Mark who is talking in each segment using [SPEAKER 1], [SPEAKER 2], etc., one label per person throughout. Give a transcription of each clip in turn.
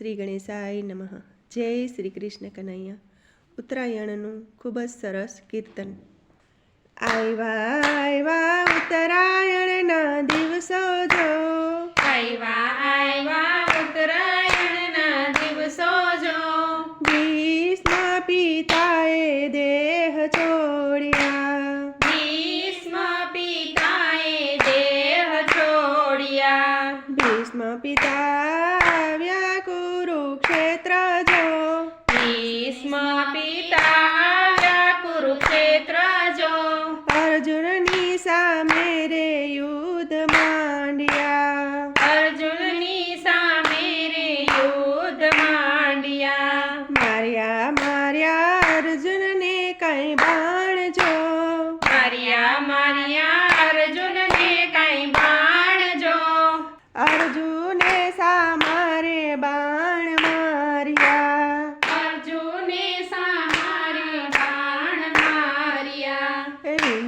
[SPEAKER 1] શ્રી ગણેશાય નમઃ. જય શ્રી કૃષ્ણ કનૈયા. ઉત્તરાયણનું ખૂબ જ સરસ કીર્તન. આવ્યા આવ્યા ઉત્તરાયણના દિવસો જો. રે યુદ્ધ માંડ્યા.
[SPEAKER 2] અર્જુનની સામે રે યુદ્ધ માંડ્યા.
[SPEAKER 1] માર્યા માર્યા અર્જુનને કઈ બાણજો.
[SPEAKER 2] માર્યા માર્યા અર્જુનને કઈ બાણજો.
[SPEAKER 1] અર્જુને સામારે બાણ માર્યા
[SPEAKER 2] અર્જુને સામારે બાણ માર્યા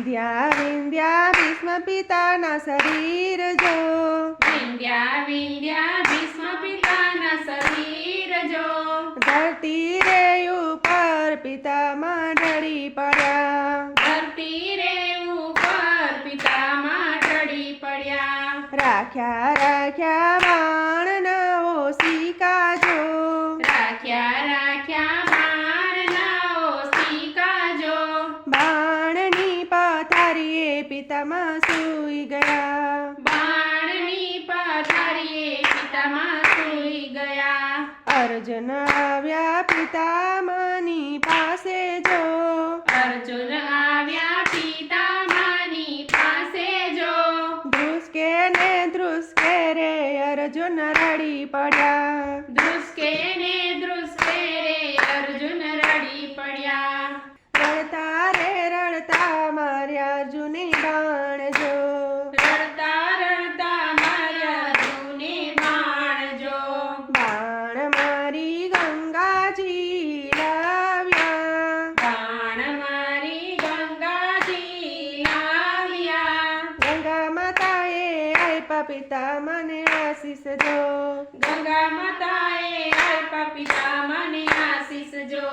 [SPEAKER 1] વિંધ્યા વિંધ્યા ભીષ્મ પિતાના શરીર જો
[SPEAKER 2] વિંધ્યા વિંધ્યા ભીષ્મ પિતાના શરીર જો
[SPEAKER 1] ધરતી રે ઉપર પિતામાં ઢળી પડ્યા.
[SPEAKER 2] ધરતી રે ઉપર પિતામાં ઢળી પડ્યા.
[SPEAKER 1] રાખ્યા રાખ્યા બાણ નવો સિકાજો
[SPEAKER 2] રાખ્યા રાખ્યા બાણના ઓસિકાજો
[SPEAKER 1] બાણની પથારીએ પિતામાં સૂઈ ગયા.
[SPEAKER 2] બાણની પથારીએ પિતામાં સૂઈ ગયા.
[SPEAKER 1] અર્જુન આવ્યા પિતામાની પાસે જો.
[SPEAKER 2] અર્જુન આવ્યા પિતામાની પાસે જો.
[SPEAKER 1] ધ્રુસકે ને ધ્રુસકે રે અર્જુન રડી પડ્યા.
[SPEAKER 2] ધ્રુસકે ને ધ્રુસકે રે અર્જુન રડી પડ્યા
[SPEAKER 1] રડતા રે રડતા માર્યા અર્જુને બાણ જો
[SPEAKER 2] રડતા રડતા માર્યા અર્જુને બાણ જો
[SPEAKER 1] બાણ મારી ગંગાજી લાવ્યા
[SPEAKER 2] બાણ મારી ગંગાજી લાવ્યા
[SPEAKER 1] ગંગા માતાએ પિતા મને આશીષ જો
[SPEAKER 2] ગંગા માતાએ આપ્યા પિતા મને આશીષ જો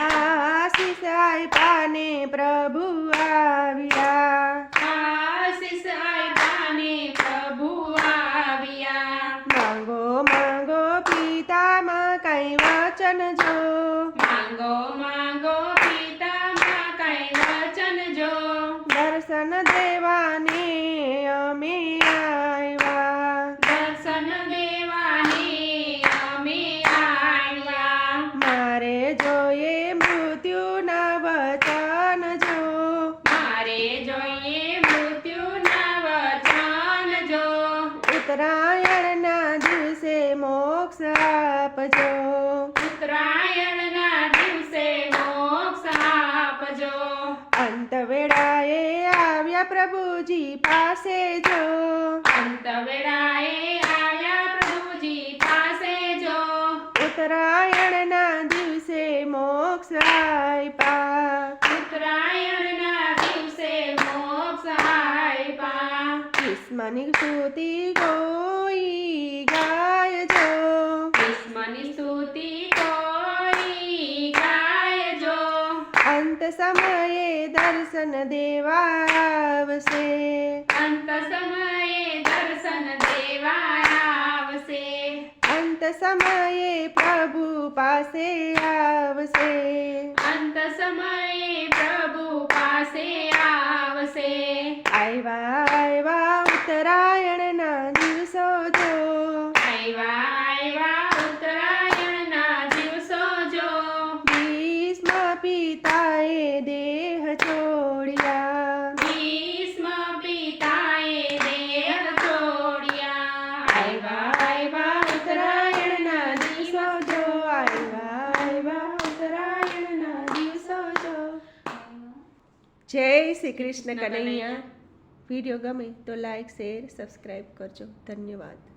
[SPEAKER 1] આશીષ આપ્યા ને પ્રભુ આવ્યા.
[SPEAKER 2] આશીષ આપ્યા ને પ્રભુ આવ્યા.
[SPEAKER 1] માંગો માંગો પિતામાં કઈ વચન જો.
[SPEAKER 2] માંગો માંગો પિતામાં કઈ વચન જો
[SPEAKER 1] દર્શન દેવાને અમે આવ્યા
[SPEAKER 2] દર્શન દેવાને અમે આવ્યા
[SPEAKER 1] મારે જોઈએ મૃત્યુના વચન જો
[SPEAKER 2] મારે જોઈએ મૃત્યુના વચન જો
[SPEAKER 1] ઉત્તરાયણના દિવસે મોક્ષ આપજો
[SPEAKER 2] ઉત્તરાયણના દિવસે મોક્ષ આપજો.
[SPEAKER 1] અંત વેળાએ આવ્યા પ્રભુજી પાસે જો.
[SPEAKER 2] અંત વેળાએ આવ્યા પ્રભુજી પાસે જો.
[SPEAKER 1] ઉત્તરાયણના દિવસે મોક્ષ આપ્યા
[SPEAKER 2] ઉત્તરાયણના દિવસે મોક્ષ આપ્યા
[SPEAKER 1] કૃષ્ણની સ્તુતિ ગોઈ ગાયજો
[SPEAKER 2] ભીષ્મની સ્તુતિ કોઈ ગાયજો
[SPEAKER 1] અંત સમયે દર્શન દેવા આવશે
[SPEAKER 2] અંત સમયે દર્શન દેવા આવશે
[SPEAKER 1] અંત સમયે પ્રભુ પાસે આવશે.
[SPEAKER 2] અંત સમયે પ્રભુ પાસે આવશે.
[SPEAKER 1] આવ્યા આવ્યા ઉત્તરાયણના દિવસો જો
[SPEAKER 2] આવ્યા આવ્યા ઉત્તરાયણના દિવસો જો
[SPEAKER 1] ભીષ્મ પિતાએ દેહ છોડ્યા.
[SPEAKER 2] ભીષ્મ પિતાએ દેહ છોડ્યા. આવ્યા આવ્યા
[SPEAKER 1] ઉત્તરાયણના દિવસો જો. આવ્યા આવ્યા ઉત્તરાયણના દિવસો જો. જય શ્રી કૃષ્ણ કનૈયા. વીડિયો ગમે તો લાઈક શેર સબસ્ક્રાઈબ કરજો. ધન્યવાદ.